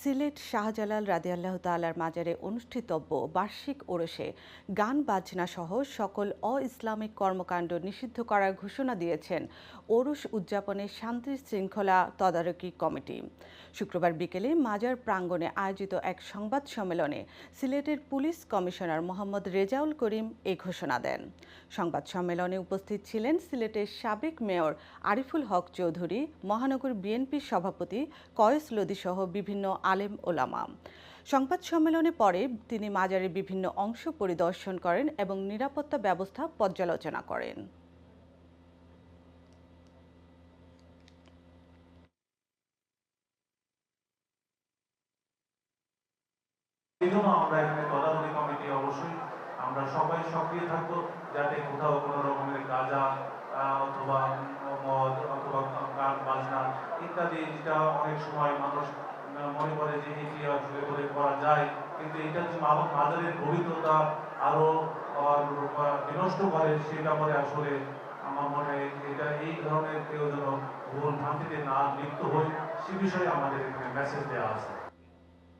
সিলেট শাহজালাল রাদিয়াল্লাহ তালার মাজারে অনুষ্ঠিতব্য বার্ষিক ওরসে গান বাজনা সহ সকল অ ইসলামিক কর্মকাণ্ড নিষিদ্ধ করার ঘোষণা দিয়েছেন ওরস উদযাপনে শান্তি শৃঙ্খলা তদারকি কমিটি। শুক্রবার বিকেলে মাজার প্রাঙ্গণে আয়োজিত এক সংবাদ সম্মেলনে সিলেটের পুলিশ কমিশনার মোহাম্মদ রেজাউল করিম এ ঘোষণা দেন। সংবাদ সম্মেলনে উপস্থিত ছিলেন সিলেটের সাবেক মেয়র আরিফুল হক চৌধুরী, মহানগর বিএনপির সভাপতি কয়েস লদি সহ বিভিন্ন আলেম ওলামা। সংবাদ সম্মেলনে পরে তিনি মাজারের বিভিন্ন অংশ পরিদর্শন করেন এবং নিরাপত্তা ব্যবস্থা পর্যালোচনা করেন। আমরা সবাই সক্রিয় থাকব যাতে কোথাও কোনো রকমের গাঁজা অথবা মদ, অথবা গান, বাজনা ইত্যাদি যেটা অনেক সময় মানুষ আহ, মনে করে যে এটি আসলে করে করা যায় কিন্তু এটা যে মাজারের পবিত্রতা আরও বিনষ্ট করে সে ব্যাপারে আসলে আমার মনে হয় এটা এই ধরনের কেউ যেন ভুল ভ্রান্তিতে না লিপ্ত হয় সে বিষয়ে আমাদের এখানে মেসেজ দেওয়া আছে।